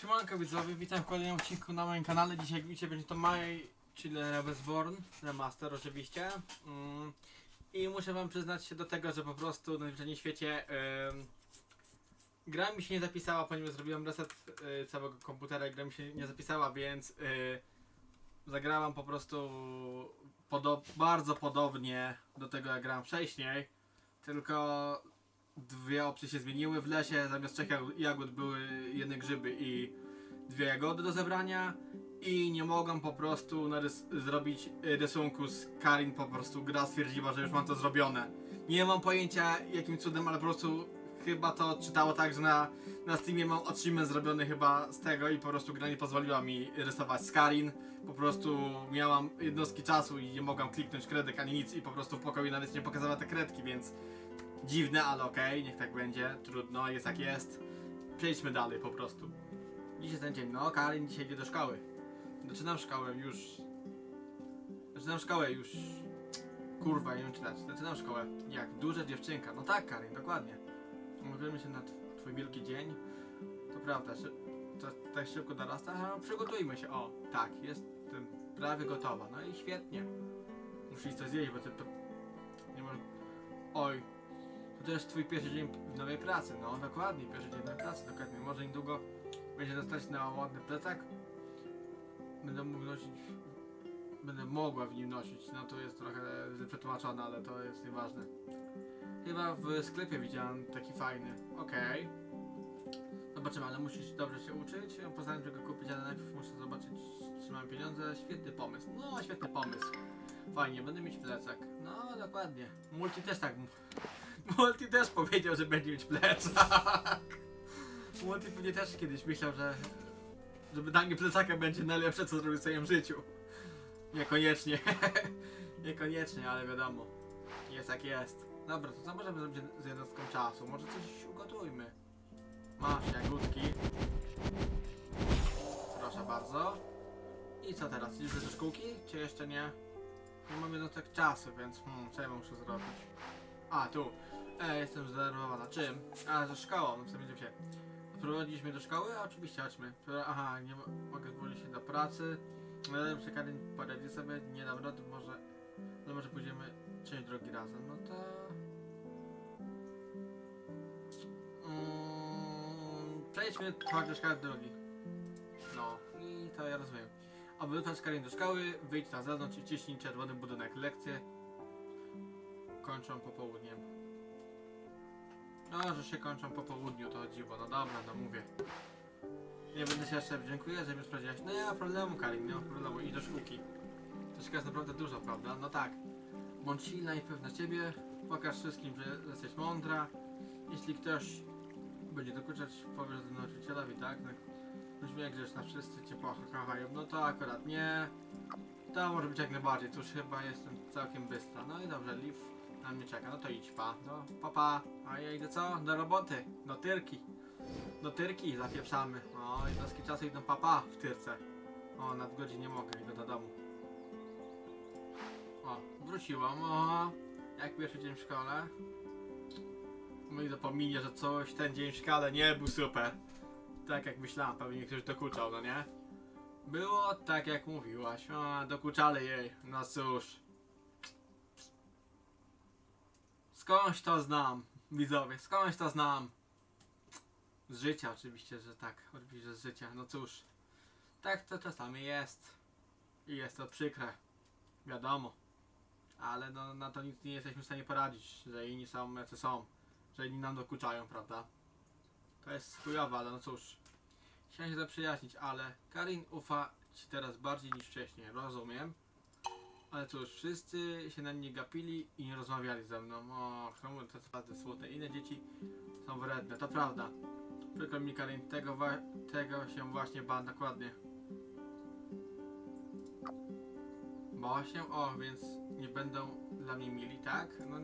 Siemanko widzowie, witam w kolejnym odcinku na moim kanale. Dzisiaj jak widzicie będzie to My Chile Rebels Born Remaster oczywiście. Mm. I muszę wam przyznać się do tego, że po prostu na najwyższym świecie ym, gra mi się nie zapisała, ponieważ zrobiłem reset y, całego komputera i gra mi się nie zapisała, więc y, zagrałam po prostu podo bardzo podobnie do tego jak grałem wcześniej. Tylko dwie opcje się zmieniły w lesie, zamiast trzech jagód- były jedne grzyby i dwie jagody do zebrania i nie mogłem po prostu narys- zrobić rysunku z Karin, po prostu gra stwierdziła, że już mam to zrobione. Nie mam pojęcia jakim cudem, ale po prostu chyba to czytało tak, że na, na Steamie mam achievement zrobiony chyba z tego i po prostu gra nie pozwoliła mi rysować z Karin. Po prostu miałam jednostki czasu i nie mogłam kliknąć kredek ani nic i po prostu w pokoju nawet nie pokazała te kredki, więc Dziwne, ale okej, niech tak będzie. Trudno, jest jak jest. Przejdźmy dalej po prostu. Dzisiaj ten dzień. No, Karin dzisiaj idzie do szkoły. Zaczynam szkołę już. Zaczynam szkołę już. Kurwa, nie wiem czytać. Zaczynam szkołę. Jak duża dziewczynka. No tak, Karin, dokładnie. Umówimy się na tw- twój wielki dzień. To prawda, że to tak szybko dorasta. A przygotujmy się. O, tak, jestem prawie gotowa. No i świetnie. Muszę iść coś zjeść, bo ty. Nie może... Oj, to jest twój pierwszy dzień w nowej pracy, no dokładnie, pierwszy dzień nowej pracy, dokładnie. Może niedługo będzie dostać na ładny plecak. Będę mógł nosić, będę mogła w nim nosić, no to jest trochę przetłumaczone, ale to jest nieważne. Chyba w sklepie widziałem taki fajny, okej. Zobaczymy, ale musisz dobrze się uczyć, postaram się go kupić, ale najpierw muszę zobaczyć, czy mam pieniądze. Świetny pomysł, no świetny pomysł. Fajnie, będę mieć plecak. No, dokładnie. Multi też tak Multi też powiedział, że będzie mieć plecak. Multi pewnie też kiedyś myślał, że żeby danie plecaka będzie najlepsze, co zrobił w swoim życiu. Niekoniecznie. Niekoniecznie, ale wiadomo. Jest jak jest. Dobra, to co możemy zrobić z jednostką czasu? Może coś ugotujmy. Masz jagódki. Proszę bardzo. I co teraz? Idziesz do szkółki? Czy jeszcze nie? Nie mam jednostek czasu, więc hmm, co ja muszę zrobić? A, tu. E, jestem zdenerwowana. Czym? A, ze szkołą. W sumie się. Odprowadzić mnie do szkoły? A, oczywiście, chodźmy. Aha, nie mo- mogę zwolnić się do pracy. Ale przy Karin poradzi sobie. Nie dam rady, może... No może pójdziemy część drogi razem. No to... Mm, przejdźmy chociaż każdy drogi. No, i to ja rozumiem. Aby wysłać Karin do szkoły, wyjdź na zewnątrz i ciśnij czerwony budynek. Lekcje kończą popołudniem. No, że się kończą po południu, to chodziło. No dobra, no mówię. Nie będę się jeszcze dziękuję, że mnie sprawdziłaś. No nie ma problemu, Karin, nie ma problemu. Idź do szkółki. Troszkę jest naprawdę dużo, prawda? No tak. Bądź silna i pewna siebie. Pokaż wszystkim, że jesteś mądra. Jeśli ktoś będzie dokuczać, powiesz do nauczycielowi, tak? No, Brzmi jak grzeczna, wszyscy cię kochają. No to akurat nie. To może być jak najbardziej, tuż chyba jestem całkiem bystra. No i dobrze, Liv na mnie czeka, no to idź pa. No, pa pa. A ja idę co? Do roboty, do tyrki. Do tyrki zapieprzamy. O, jednostki czasu idą pa pa w tyrce. O, nadgodzin nie mogę, idę do domu. O, wróciłam, o. Jak pierwszy dzień w szkole? No i zapominie, że coś ten dzień w szkole nie był super. Tak jak myślałam, pewnie ktoś dokuczał, no nie? Było tak jak mówiłaś, a dokuczali jej, no cóż. Skądś to znam, widzowie, skądś to znam. Z życia oczywiście, że tak, oczywiście, z życia, no cóż. Tak to czasami jest. I jest to przykre, wiadomo. Ale no, na to nic nie jesteśmy w stanie poradzić, że inni są jacy są. Że inni nam dokuczają, prawda? To jest chujowe, ale no cóż. Chciałem się zaprzyjaźnić, ale Karin ufa ci teraz bardziej niż wcześniej, rozumiem. Ale cóż, wszyscy się na mnie gapili i nie rozmawiali ze mną. O, czemu to naprawdę smutne. Inne dzieci są wredne, to prawda. Przykro mi Karin, tego, tego się właśnie bałam dokładnie. Bała się? O, więc nie będą dla mnie mili, tak? No...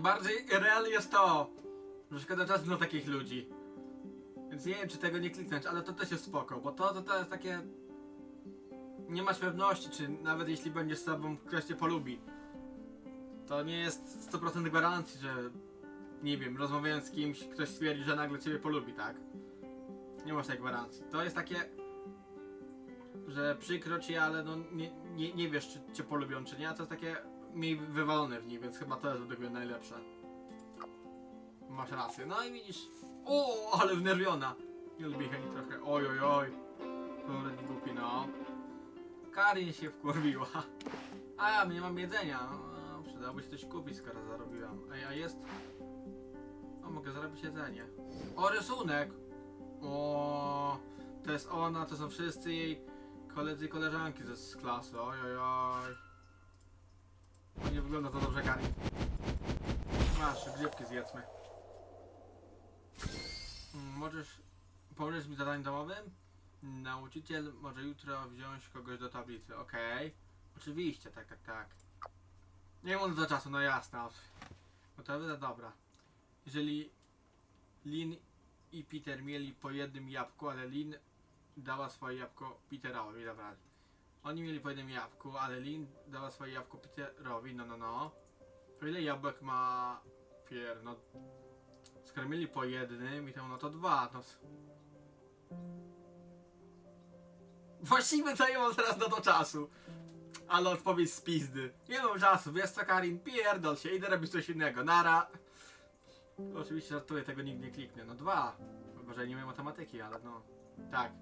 Kurwa, najbardziej real jest to, że szkoda czasu na takich ludzi. Więc nie wiem, czy tego nie kliknąć, ale to też jest spoko, bo to, to, to jest takie... Nie masz pewności, czy nawet jeśli będziesz z sobą, ktoś cię polubi. To nie jest 100% gwarancji, że... Nie wiem, rozmawiając z kimś, ktoś stwierdzi, że nagle ciebie polubi, tak? Nie masz tej gwarancji. To jest takie... Że przykro ci, ale no nie, nie, nie wiesz, czy cię polubią, czy nie, a to jest takie... Miej wywalone w nich, więc chyba to jest według mnie najlepsze. Masz rację. No i widzisz. O, ale wnerwiona. Nie lubię Heni trochę. Oj, oj, oj. Kurde, nie głupi, no. Karin się wkurwiła. A ja nie mam jedzenia. No, przydałoby się coś kupić, skoro zarobiłam. Ej, a jest... O, mogę zarobić jedzenie. O, rysunek! O, to jest ona, to są wszyscy jej koledzy i koleżanki ze z klasy. Oj, oj, oj. Nie wygląda to dobrze, Karin. Masz, grzybki zjedzmy. Mm, Możesz pomóc mi zadaniem domowym? Nauczyciel może jutro wziąć kogoś do tablicy. Okej. Oczywiście, tak, tak, tak. Nie mam za czasu, no jasne. Gotowy? No dobra. Jeżeli Lin i Peter mieli po jednym jabłku, ale Lin dała swoje jabłko Peterowi, dobra. Oni mieli po jednym jabłku, ale Lin dała swoje jabłko Peterowi, no no no. To ile jabłek ma Pier, no Skoro mieli po jednym i to no to dwa, no. Właściwie to nie teraz na to czasu. Ale odpowiedź z pizdy. Nie mam czasu, wiesz co Karin, pierdol się, idę robić coś innego, nara. Oczywiście żartuję, tego nikt nie kliknie, no dwa. Chyba, że nie umiem matematyki, ale no. Tak.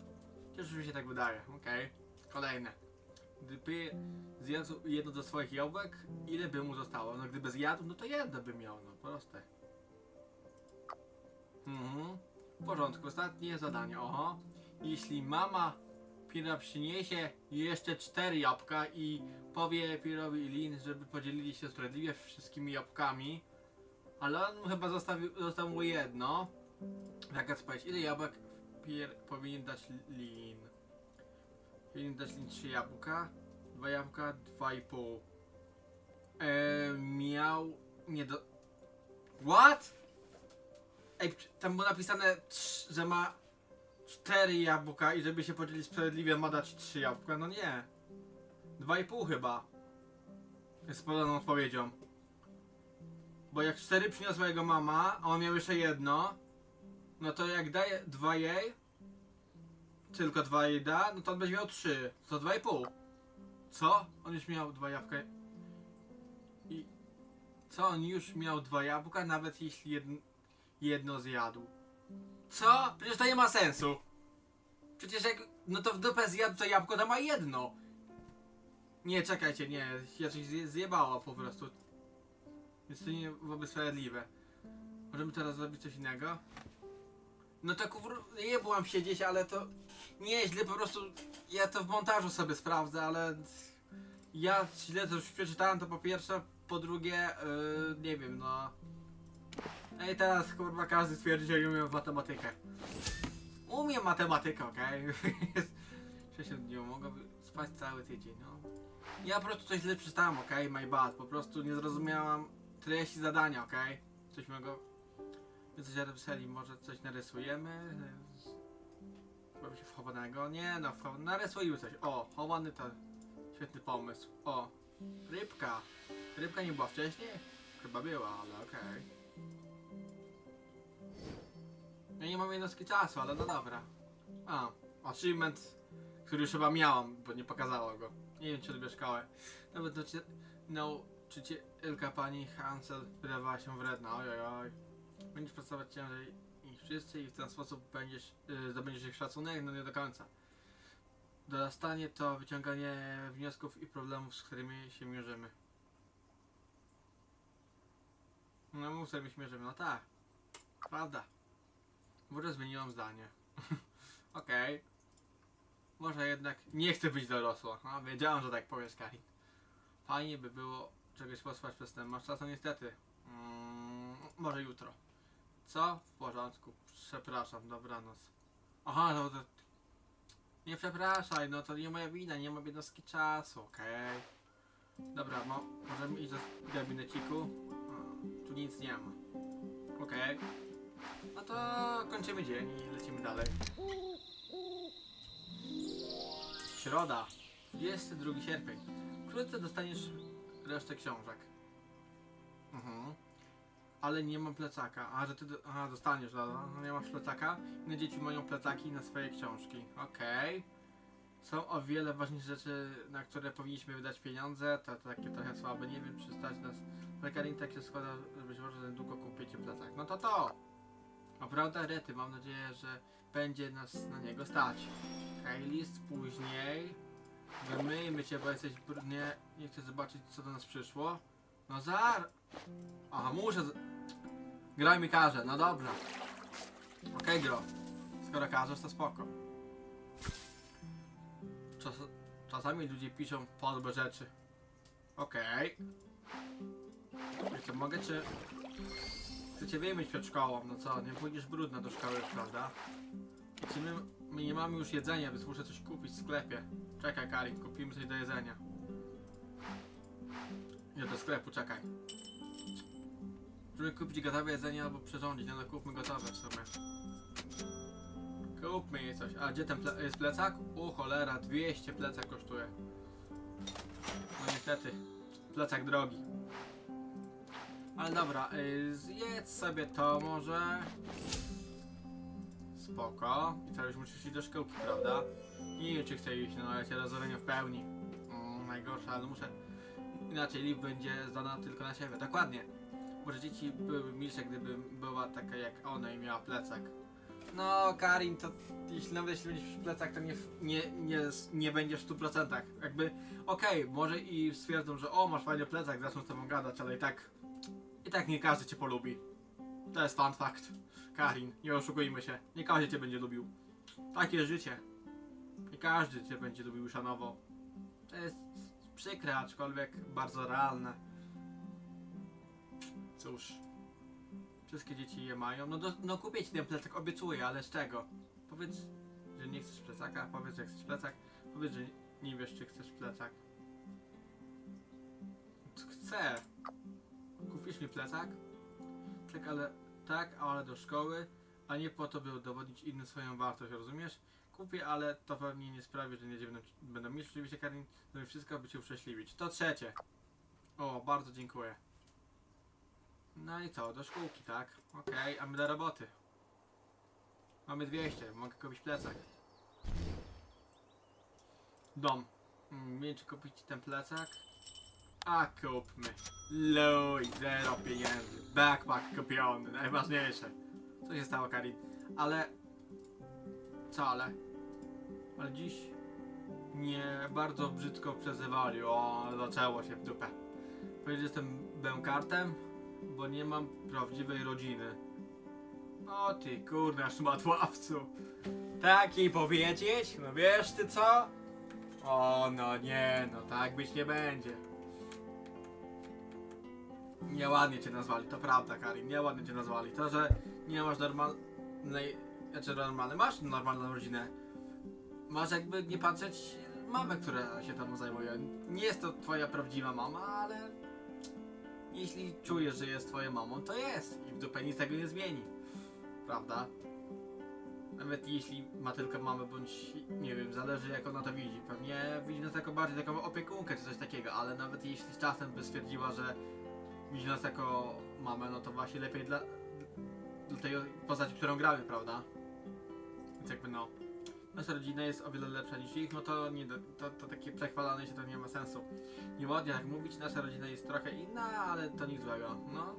Cieszę mi się tak wydaje, okej. Kolejne. Gdyby zjadł jedno ze swoich jabłek, ile by mu zostało? No gdyby zjadł, no to jedno by miał, no proste. Mhm. W porządku, ostatnie zadanie. Oho. Jeśli mama Pira przyniesie jeszcze cztery jabłka i powie Pirowi i Lin, żeby podzielili się sprawiedliwie wszystkimi jabłkami, ale on chyba zostawił, został mu jedno. Jaka odpowiedź? Ile jabłek Pier powinien dać Lin? Powinien dać Lin trzy jabłka, dwa jabłka, dwa i pół. Eee, miał nie do... What? Ej, tam było napisane, że ma cztery jabłka i żeby się podzielić sprawiedliwie ma dać trzy jabłka. No nie. Dwa i pół chyba. Jest podaną odpowiedzią. Bo jak cztery przyniosła jego mama, a on miał jeszcze jedno, no to jak daje dwa jej, tylko dwa jej da, no to on będzie miał trzy. To dwa i pół. Co? On już miał dwa jabłka. I... Co? On już miał dwa jabłka, nawet jeśli jedno jedno zjadł. Co? Przecież to nie ma sensu. Przecież jak, no to w dupę zjadł to jabłko, to ma jedno. Nie, czekajcie, nie, ja coś zje, zjebało po prostu. Więc to nie byłoby sprawiedliwe. Możemy teraz zrobić coś innego? No kur... nie byłam siedzieć, ale to nieźle, po prostu ja to w montażu sobie sprawdzę, ale ja źle to już przeczytałem to po pierwsze, po drugie, yy, nie wiem, no... Ej, teraz kurwa każdy twierdzi, że umiem matematykę. Umiem matematykę, okej? Okay? 60 dni, mogłoby spać cały tydzień, no. Ja po prostu coś źle przeczytałem, okej? My bad. Po prostu nie zrozumiałam treści zadania, okej? Coś mego... Coś napisali, może coś narysujemy? Bawi się w chowanego? Nie no, narysujmy coś. O, chowany to świetny pomysł. O, rybka. Rybka nie była wcześniej? Chyba była, ale okej. Ja nie mam jednostki czasu, ale no dobra. A, achievement, który już chyba miałam, bo nie pokazało go. Nie wiem, czy lubię szkołę. Nawet nauczyciel- nauczycielka pani Hansel wydawała się wredna. Oj, oj, oj. Będziesz pracować ciężej niż wszyscy i w ten sposób będziesz, yy, zdobędziesz ich szacunek? No nie do końca. Dorastanie to wyciąganie wniosków i problemów, z którymi się mierzymy. No mów sobie śmierzymy, no tak. Prawda. Może zmieniłam zdanie. Okej. Może jednak nie chcę być dorosła. A, wiedziałam, że tak powiesz, Karin. Fajnie by było czegoś posłać przez ten. Masz czas, no niestety. Mm, może jutro. Co? W porządku. Przepraszam, dobranoc. Aha, no to... Nie przepraszaj, no to nie moja wina, nie mam jednostki czasu, okej. Dobra, mo możemy iść do gabineciku. Tu nic nie ma. Okej. No to kończymy dzień i lecimy dalej. Środa, 22 sierpień. Wkrótce dostaniesz resztę książek. Mhm. Ale nie mam plecaka. A, że ty. Dostaniesz. No nie masz plecaka. Inne dzieci mają plecaki na swoje książki. Okej. Są o wiele ważniejsze rzeczy, na które powinniśmy wydać pieniądze. To, to takie trochę słabe. Nie wiem, czy stać nas. Ale Karin tak się składa, że być może niedługo kupicie plecak. No to to! A prawda, Rety, mam nadzieję, że będzie nas na niego stać. Kailis, później. Wymyjmy cię, bo jesteś brudnie. Nie chcę zobaczyć, co do nas przyszło. No zar... Aha, muszę... Graj mi każe, no dobra. Okej, gro. Skoro każesz, to spoko. Czas... Czasami ludzie piszą podłe rzeczy. Okej. Wiecie, mogę czy... Chcecie wyjść przed szkołą, no co, nie pójdziesz brudna do szkoły, prawda? Czy my, my nie mamy już jedzenia, więc muszę coś kupić w sklepie. Czekaj, Karin, kupimy coś do jedzenia. Nie do sklepu, czekaj. Żeby kupić gotowe jedzenie albo przyrządzić, no to kupmy gotowe w sumie. Kupmy jej coś. A gdzie ten ple jest plecak? O cholera, 200 plecak kosztuje. No niestety, plecak drogi. Ale dobra, y, zjedz sobie to może. Spoko. I teraz już musisz iść do szkołki, prawda? Nie wiem czy chcę iść, no ja cię rozumiem w pełni. Mm, najgorsze, ale muszę... Inaczej Liv będzie zdana tylko na siebie. Dokładnie. Może dzieci były milsze, gdyby była taka jak ona i miała plecak. No, Karin, to jeśli nawet jeśli będziesz plecak, to nie, w- nie, nie, nie będziesz w 100%. Jakby, okej, może i stwierdzą, że o, masz fajny plecak, zaczną z tobą gadać, ale i tak, i tak nie każdy cię polubi. To jest fun fact. Karin, nie oszukujmy się, nie każdy cię będzie lubił. Takie życie. Nie każdy cię będzie lubił i szanował. To jest przykre, aczkolwiek bardzo realne. Cóż. Wszystkie dzieci je mają. No, do, no kupię ci ten plecak, obiecuję, ale z czego? Powiedz, że nie chcesz plecaka, powiedz, że chcesz plecak, powiedz, że nie wiesz, czy chcesz plecak. Chcę. Kupisz mi plecak? Tak, ale tak, ale do szkoły, a nie po to, by udowodnić innym swoją wartość, rozumiesz? Kupię, ale to pewnie nie sprawi, że nie będą, będą mieć oczywiście Karin, zrobię wszystko, by cię uszczęśliwić. To trzecie. O, bardzo dziękuję. No i co, do szkółki, tak? Okej, a my do roboty. Mamy 200, mogę kupić plecak. Dom. Mm, czy kupić ten plecak? A kupmy. Luj, zero pieniędzy. Backpack kupiony, najważniejsze. Co się stało, Karin? Ale... Co ale? Ale dziś... Nie bardzo brzydko przezywali. O, zaczęło się w dupę. Powiedzieć, że jestem bękartem, bo nie mam prawdziwej rodziny. O ty kurna szmatławcu. Takiej powiedzieć? No wiesz ty co? O no nie, no tak być nie będzie. Nieładnie cię nazwali, to prawda Karin, nieładnie cię nazwali. To, że nie masz normalnej, znaczy normalnej, masz normalną rodzinę. Masz jakby nie patrzeć mamę, która się tam zajmuje. Nie jest to twoja prawdziwa mama, ale jeśli czujesz, że jest twoją mamą, to jest i w dupę nic tego nie zmieni. Prawda? Nawet jeśli ma tylko mamę, bądź nie wiem, zależy jak ona to widzi. Pewnie widzi nas jako bardziej taką opiekunkę czy coś takiego, ale nawet jeśli z czasem by stwierdziła, że widzi nas jako mamę, no to właśnie lepiej dla, dla tej postaci, którą gramy, prawda? Więc jakby no, nasza rodzina jest o wiele lepsza niż ich, no to nie, to, to takie przechwalanie się to nie ma sensu. Nieładnie tak mówić, nasza rodzina jest trochę inna, ale to nic złego, no.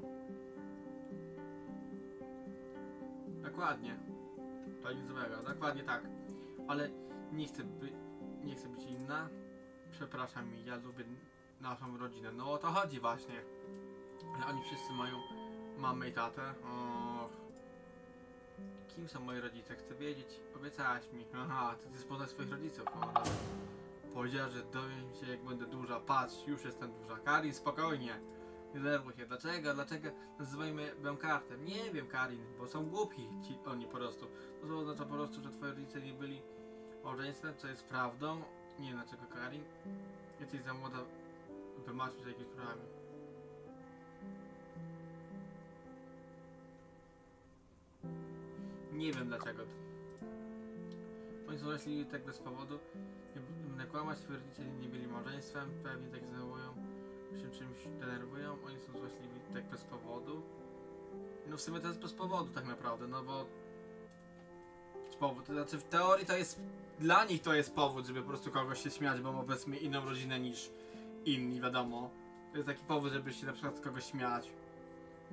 Dokładnie. To nic złego, dokładnie tak. Ale nie chcę, by, nie chcę być inna. Przepraszam ja lubię naszą rodzinę. No o to chodzi właśnie. Oni wszyscy mają mamę i tatę. Och. Kim są moi rodzice? Chcę wiedzieć. Obiecałaś mi. Aha, ty chcesz poznać swoich rodziców. O. Powiedziała, że dowiem się jak będę duża. Patrz, już jestem duża. Karin, spokojnie. Nie denerwuj się. Dlaczego? Dlaczego nazywajmy bękartem? Nie wiem, Karin, bo są głupi ci oni po prostu. To oznacza po prostu, że twoi rodzice nie byli małżeństwem, co jest prawdą. Nie wiem dlaczego, Karin. Jesteś za młoda, by martwić się jakimiś sprawami. Nie wiem dlaczego. Oni są tak bez powodu. Nie będę kłamać, twierdzicie, nie byli małżeństwem, pewnie tak zachowują, się czymś denerwują. Oni są złośliwi tak bez powodu. No w sumie to jest bez powodu tak naprawdę, no bo... Z powodu, to znaczy w teorii to jest... Dla nich to jest powód, żeby po prostu kogoś się śmiać, bo ma powiedzmy inną rodzinę niż inni, wiadomo. To jest taki powód, żeby się na przykład z kogoś śmiać.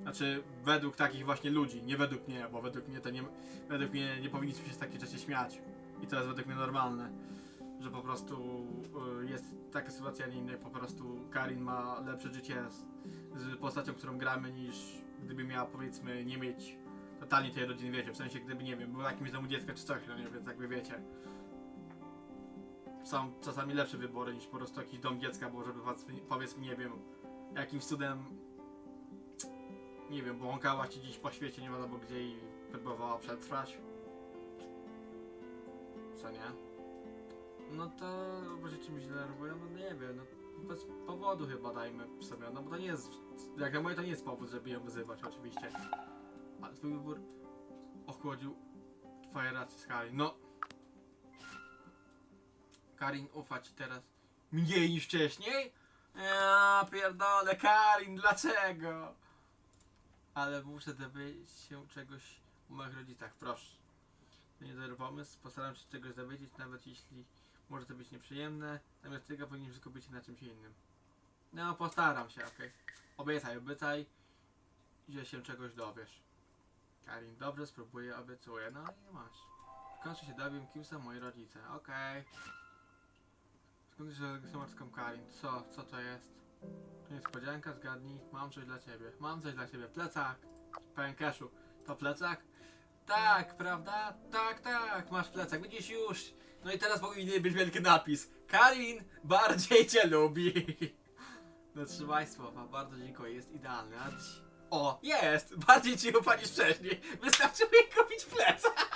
Znaczy, według takich właśnie ludzi, nie według mnie, bo według mnie to nie, według mnie nie powinniśmy się z takich rzeczy śmiać. I to jest według mnie normalne, że po prostu y, jest taka sytuacja, a nie inna, po prostu Karin ma lepsze życie z, z postacią, którą gramy, niż gdyby miała powiedzmy nie mieć totalnie tej rodziny, wiecie, w sensie gdyby, nie wiem, była jakimś domu dziecka czy coś, no nie wiem, wy wiecie. Są czasami lepsze wybory niż po prostu jakiś dom dziecka, bo żeby powiedzmy, nie wiem, jakimś cudem nie wiem, błąkała ci dziś po świecie, nie wiadomo gdzie i próbowała przetrwać. Co nie? No to bo się czymś denerwują, no nie wiem, no bez powodu chyba dajmy sobie, no bo to nie jest, jak na moje to nie jest powód, żeby ją wyzywać oczywiście. Ale twój wybór ochłodził twoje racje z Karin, no. Karin ufa ci teraz mniej niż wcześniej? Ja pierdolę, Karin, dlaczego? Ale muszę dowiedzieć się czegoś o moich rodzicach, proszę. To nie dobry pomysł, postaram się czegoś dowiedzieć, nawet jeśli może to być nieprzyjemne, zamiast tego powinien skupić się na czymś innym. No, postaram się, okej. Obiecaj, obiecaj, że się czegoś dowiesz. Karin, dobrze, spróbuję, obiecuję, no i masz. W końcu się dowiem, kim są moi rodzice, okej. Skąd się z matką Karin? Co, co to jest? Niespodzianka, zgadnij. Mam coś dla ciebie. Mam coś dla ciebie. Plecak. Cashu. To plecak? Tak, prawda? Tak, tak. Masz plecak. Widzisz już. No i teraz powinien być wielki napis. Karin bardziej cię lubi. No trzymaj słowa. Bardzo dziękuję. Jest idealny. A O, jest! Bardziej ci ufa niż wcześniej. Wystarczyło jej kupić plecak.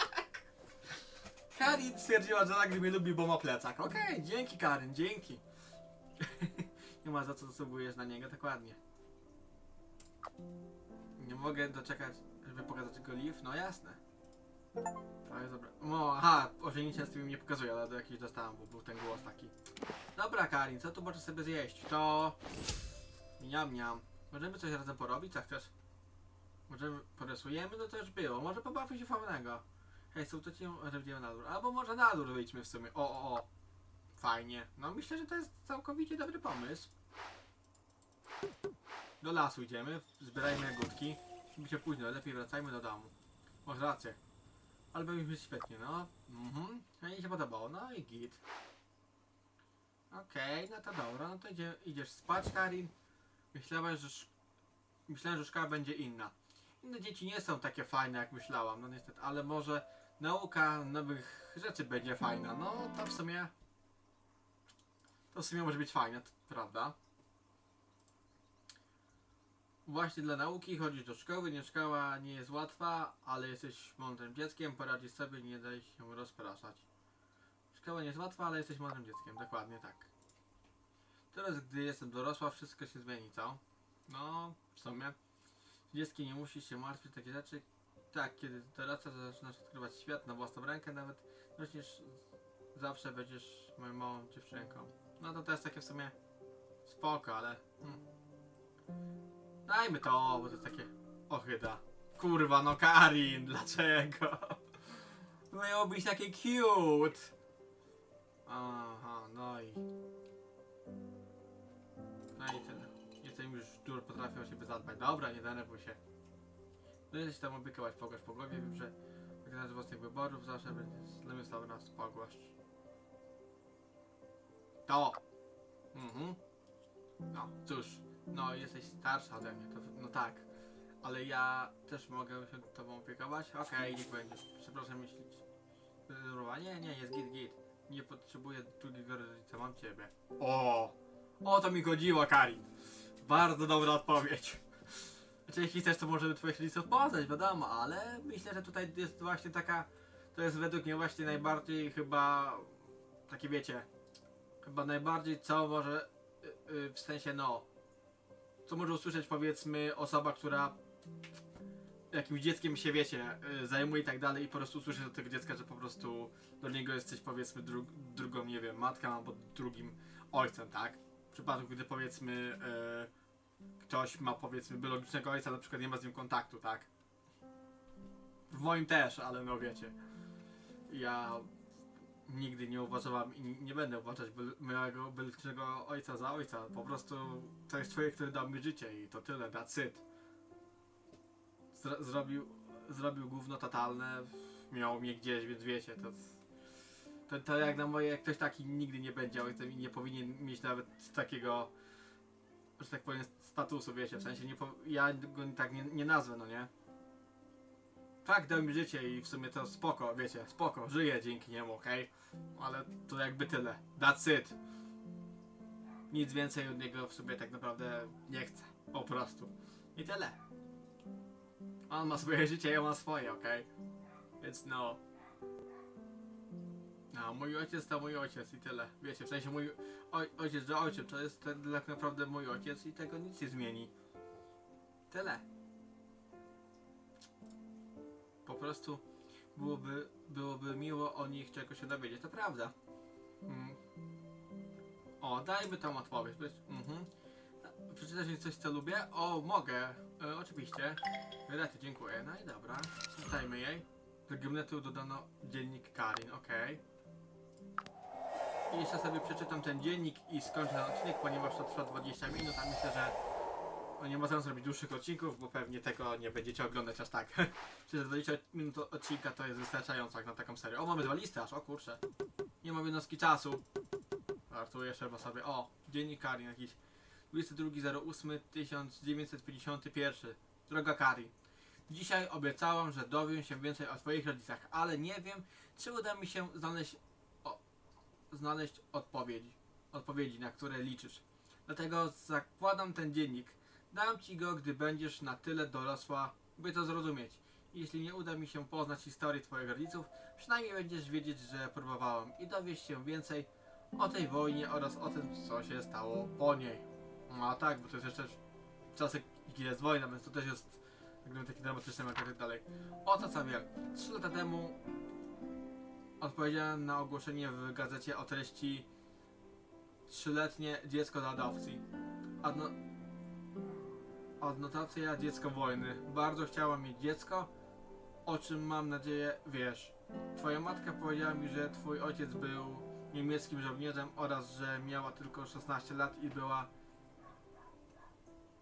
Karin stwierdziła, że tak mnie lubi, bo ma plecak. Okej, dzięki Karin, dzięki. Ma za co zasługujesz na niego, tak ładnie. Nie mogę doczekać, żeby pokazać go liv, no jasne. Jest dobra. No, aha, ożenicie z tym nie pokazuje, ale do jakiś dostałem, bo był ten głos taki. Dobra, Karin, co tu możesz sobie zjeść? To... Miam, miam. Możemy coś razem porobić, co chcesz? Możemy, porysujemy, no to już było. Może pobawię się fajnego. Hej, są to cię, że idziemy na dół. Albo może na dół wyjdźmy w sumie. O, o, o. Fajnie. No myślę, że to jest całkowicie dobry pomysł. Do lasu idziemy, zbierajmy jagódki. Musimy się późno, lepiej wracajmy do domu. Masz rację. Ale będzie być świetnie, no. Mhm. No i się podobało, no i git. Okej, no to dobra, no to idzie, idziesz spać, Karin. Myślałaś, że... Myślałem, że szkoła będzie inna. Inne dzieci nie są takie fajne, jak myślałam, no niestety, ale może nauka nowych rzeczy będzie fajna. No to w sumie... To w sumie może być fajne, prawda? Właśnie dla nauki chodzisz do szkoły, nie szkoła nie jest łatwa, ale jesteś mądrym dzieckiem, poradzisz sobie, nie daj się rozpraszać. Szkoła nie jest łatwa, ale jesteś mądrym dzieckiem, dokładnie tak. Teraz, gdy jestem dorosła, wszystko się zmieni, co? No, w sumie. Dzieckiem nie musisz się martwić takie rzeczy. Tak, kiedy dorastasz, zaczynasz odkrywać świat na własną rękę, nawet zaczniesz zawsze będziesz moją małą dziewczynką. No to to jest takie w sumie spoko, ale... Hmm. Dajmy to, bo to takie ochyda. Kurwa, no Karin, dlaczego? Miało być takie cute. Aha, no i... No i tyle. Jestem już dużo potrafię o siebie zadbać. Dobra, nie denerwuj się. No jesteś tam opiekować pogłasz po głowie, wiem, że z własnych wyborów zawsze będzie namysłał nas pogłasz. To! Mhm. No, cóż, no jesteś starsza ode mnie, to no tak. Ale ja też mogę się tobą opiekować? Okej, niech będzie. Przepraszam, myślić. Nie, nie, jest git, git. Nie potrzebuję drugiego rodzica, mam ciebie. O! O to mi chodziło, Karin. Bardzo dobra odpowiedź. Znaczy, jeśli chcesz, to możemy twoich rodziców poznać, wiadomo, ale myślę, że tutaj jest właśnie taka, to jest według mnie właśnie najbardziej chyba, takie wiecie, chyba najbardziej co może, y, y, w sensie no, co może usłyszeć powiedzmy osoba, która jakimś dzieckiem się wiecie, y, zajmuje i tak dalej i po prostu usłyszę od tego dziecka, że po prostu do niego jesteś powiedzmy dru drugą, nie wiem, matką albo drugim ojcem, tak? W przypadku, gdy powiedzmy y, ktoś ma powiedzmy biologicznego ojca, na przykład nie ma z nim kontaktu, tak? W moim też, ale no wiecie. Ja nigdy nie uważałam i nie będę uważać bil- mojego biologicznego ojca za ojca. Po prostu to jest człowiek, który dał mi życie i to tyle, it. Zro- zrobił, zrobił gówno totalne, miał mnie gdzieś, więc wiecie, to, to, to jak na moje, ktoś taki nigdy nie będzie ojcem i nie powinien mieć nawet takiego, że tak powiem, statusu, wiecie, w sensie nie po, ja go tak nie, nie nazwę, no nie? Tak, dał mi życie i w sumie to spoko, wiecie, spoko, żyję dzięki niemu, okej? Ale to jakby tyle. That's it. Nic więcej od niego w sobie tak naprawdę nie chcę. Po prostu. I tyle. On ma swoje życie, ja mam swoje, okej? Więc no. No, mój ojciec to mój ojciec i tyle. Wiecie, w sensie mój oj, ojciec, że ojciec to jest tak naprawdę mój ojciec i tego nic nie zmieni. Tyle. Po prostu byłoby, byłoby miło o nich czegoś się dowiedzieć, to prawda. Mm. O, dajmy tą odpowiedź. Mhm. Przeczytać mi coś, co lubię? O, mogę. E, oczywiście. Rety, dziękuję. No i dobra. Przeczytajmy jej. Do gimnetu dodano dziennik Karin, okej. I jeszcze sobie przeczytam ten dziennik i skończę ten odcinek, ponieważ to trwa 20 minut, a myślę, że nie ma sensu robić dłuższych odcinków, bo pewnie tego nie będziecie oglądać aż tak. Czy 20 minut odcinka to jest wystarczająco jak na taką serię. O, mamy dwa listy aż, o kurczę. Nie mam jednostki czasu. Żartuję, trzeba sobie. O, dziennik Karin jakiś. 22.08.1951. Droga Kari. Dzisiaj obiecałam, że dowiem się więcej o Twoich rodzicach, ale nie wiem, czy uda mi się znaleźć, o, znaleźć odpowiedzi, odpowiedzi, na które liczysz. Dlatego zakładam ten dziennik. Dam Ci go, gdy będziesz na tyle dorosła, by to zrozumieć. Jeśli nie uda mi się poznać historii Twoich rodziców, przynajmniej będziesz wiedzieć, że próbowałam i dowiesz się więcej o tej wojnie oraz o tym, co się stało po niej. No a tak, bo to jest jeszcze czasy, kiedy jest wojna, więc to też jest taki dramatyczny jak tak dalej. O to co wiem. Trzy lata temu odpowiedziałem na ogłoszenie w gazecie o treści Trzyletnie dziecko do adopcji. Adno... Adnotacja dziecko wojny. Bardzo chciałam mieć dziecko, o czym mam nadzieję wiesz. Twoja matka powiedziała mi, że twój ojciec był niemieckim żołnierzem oraz że miała tylko 16 lat i była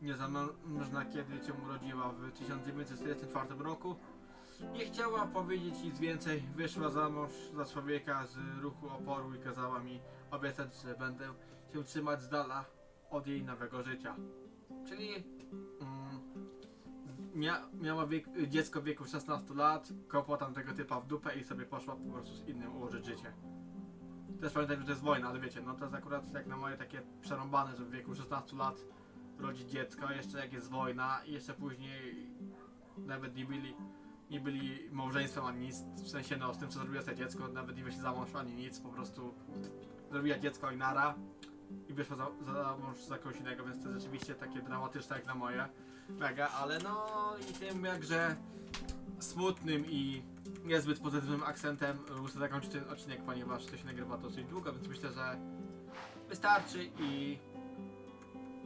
niezamężna kiedy cię urodziła w 1944 roku. Nie chciała powiedzieć nic więcej, wyszła za mąż za człowieka z ruchu oporu i kazała mi obiecać, że będę się trzymać z dala od jej nowego życia. Czyli mia, miała wiek, dziecko w wieku 16 lat, kopła tamtego typa w dupę i sobie poszła po prostu z innym ułożyć życie. Też pamiętajmy, że to jest wojna, ale wiecie, no to jest akurat jak na moje takie przerąbane, że w wieku 16 lat rodzić dziecko, jeszcze jak jest wojna i jeszcze później nawet nie byli, nie byli małżeństwem ani nic, w sensie no z tym co zrobiła sobie dziecko, nawet nie wyszli za mąż ani nic, po prostu zrobiła dziecko i nara i wyszła za, za mąż za kogoś innego, więc to jest rzeczywiście takie dramatyczne jak na moje, mega, ale no i tym jakże smutnym i niezbyt pozytywnym akcentem muszę zakończyć ten odcinek, ponieważ to się nagrywa dosyć długo, więc myślę, że wystarczy i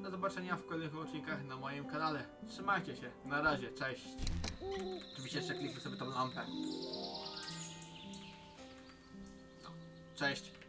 do zobaczenia w kolejnych odcinkach na moim kanale. Trzymajcie się, na razie, cześć. Oczywiście jeszcze kliknij sobie tą lampę. No, Cześć.